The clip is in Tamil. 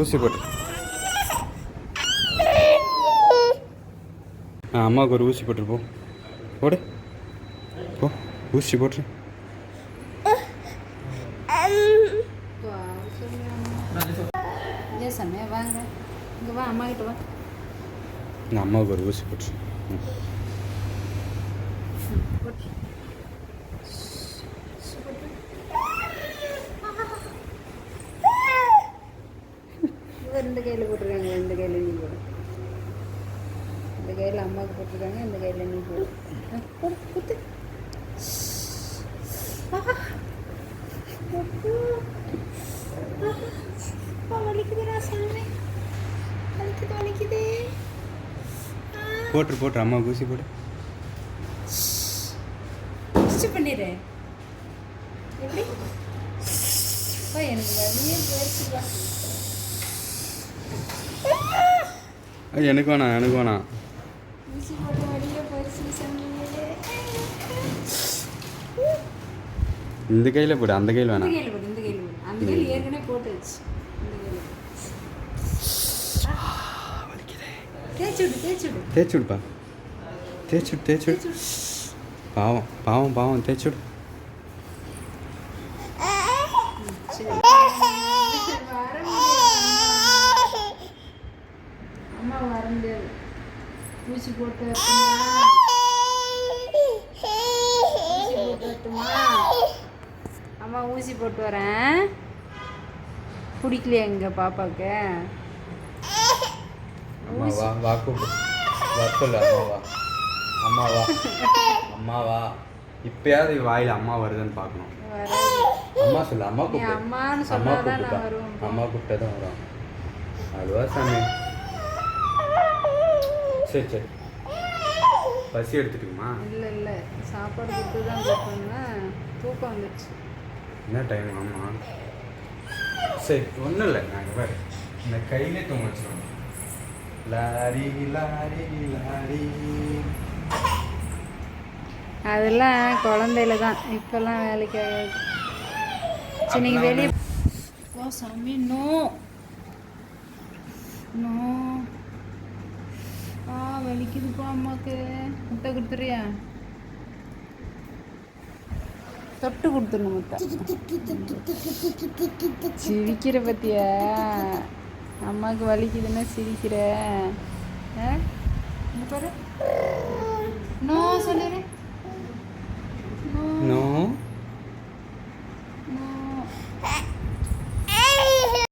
ஊசி போட்டு. அம்மாவுக்கு ஒரு ஊசி போட்டுரு போ. போடு. போ ஊசி நான் அம்மாவுக்கு ஒரு ஊசி போட்டுரு. இந்த கையில் போட்டிருக்காங்க இந்த கையில் நீ போடு. இந்த கையில் அம்மாவுக்கு போட்டிருக்காங்க இந்த கையில் நீ போடு. போடு குத்து. வலிக்குதுடா சாமி வலிக்குது வலிக்குது ஆ. போட்டுரு போட்டுரு. அம்மாவுக்கு ஊசி போடு. மிக்ஸ் பண்ணிடு. எப்படி? எனக்கு வலியே போயிடுச்சுப்பா. எனக்கு வேணாம் எனக்கு வேணாம். இந்த கையில் போடு அந்த கையில் வேணாம். கையில் போடு இந்த கையில் போடு. அந்த கையில் அம்மா வர முடியாது. ஊசி போட்டு வரட்டுமா? ஊசி போட்டு வரட்டுமா? அம்மா ஊசி போட்டு வரேன். பிடிக்கலையா எங்க பாப்பாவுக்கு? அம்மா வா வா கூப்பிடு. வா சொல்லு அம்மா வா. அம்மா வா. அம்மா வா. இப்பயாவது வாயில் அம்மா வருதுன்னு பார்க்கணும். அம்மா சொல்லு அம்மா நீ கூப்பிடு. அம்மான்னு அம்மா கூப்பிட்டா அம்மா கூப்பிட்டா தான் வரும் அதுவா சாமி. சரி சரி. பசி எடுத்துட்டுமா இல்லை இல்லை. சாப்பாடு கொடுத்து தான் கொடுத்தோம்னா தூக்கம் வந்துடுச்சு என்ன டைம் ஆமா சரி ஒன்றும் இல்லை. நாங்கள் பாரு. இந்த கையிலே தூங்க வச்சிருவோம் லாரி லாரி லாரி. அதெல்லாம் குழந்தையில தான். இப்போல்லாம் வேலைக்கு ஆகாது. சரி நீங்கள் வெளியே ஓ சாமி நோ. நோ. வலிக்குதுப்பா அம்மாவுக்கு முட்டை கொடுத்துறியா? தொட்டு கொடுத்துடணும் முட்டை. சிரிக்கிற பத்தியா? அம்மாவுக்கு வலிக்குதுன்னா சிரிக்கிற. ஆ? இங்க பாரு. நோ சொல்லிடுறேன்